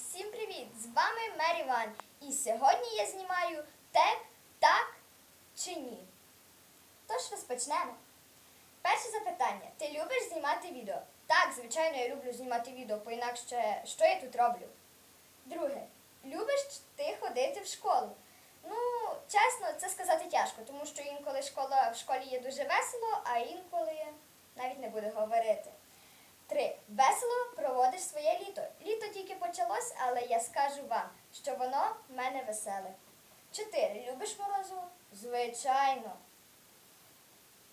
всім привіт! З вами Мері Ван. І сьогодні я знімаю тек, так чи ні. Тож розпочнемо. Перше запитання. Ти любиш знімати відео? Так, звичайно, я люблю знімати відео, бо інакше що я тут роблю? Друге. Любиш ти ходити в школу? Ну, чесно, це сказати тяжко, тому що інколи школа в школі є дуже весело, а інколи навіть не буду говорити. Три. Весело проводиш своє. Літо почалось, але я скажу вам, що воно в мене веселе. Чотири. Любиш морозиво? Звичайно.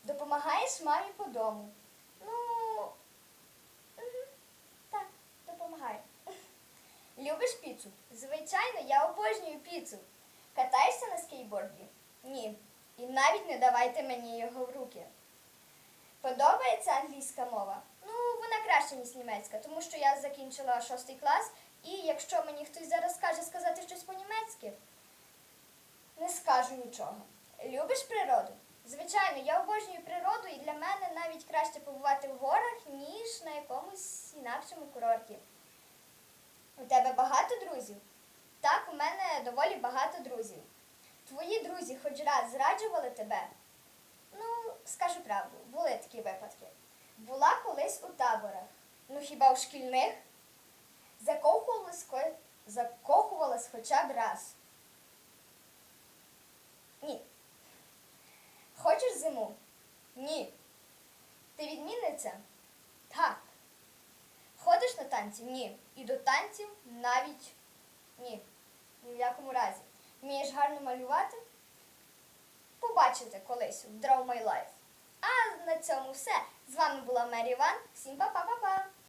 Допомагаєш мамі по дому. Ну, мгм, так, допомагаю. Любиш піцу? Звичайно, я обожнюю піцу. Катаєшся на скейтборді? Ні. І навіть не давайте мені його в руки. Подобається англійська мова? Ну, вона краще, ніж німецька, тому що я закінчила шостий клас, і якщо мені хтось зараз скаже сказати щось по-німецьки, не скажу нічого. Любиш природу? Звичайно, я обожнюю природу, і для мене навіть краще побувати в горах, ніж на якомусь інакшому курорті. У тебе багато друзів? Так, у мене доволі багато друзів. Твої друзі хоч раз зраджували тебе? Ну, скажу правду, були такі випадки. Була колись у таборах. Ну хіба у шкільних? Закохувалась, закохувалась хоча б раз. Ні. Хочеш зиму? Ні. Ти відмінниця? Так. Ходиш на танці? Ні. І до танців навіть ні. Ні в якому разі. Вмієш гарно малювати? Побачите колись в Draw My Life. А на цьому все. З вами була Мері Ван. Всім па-па-па-па!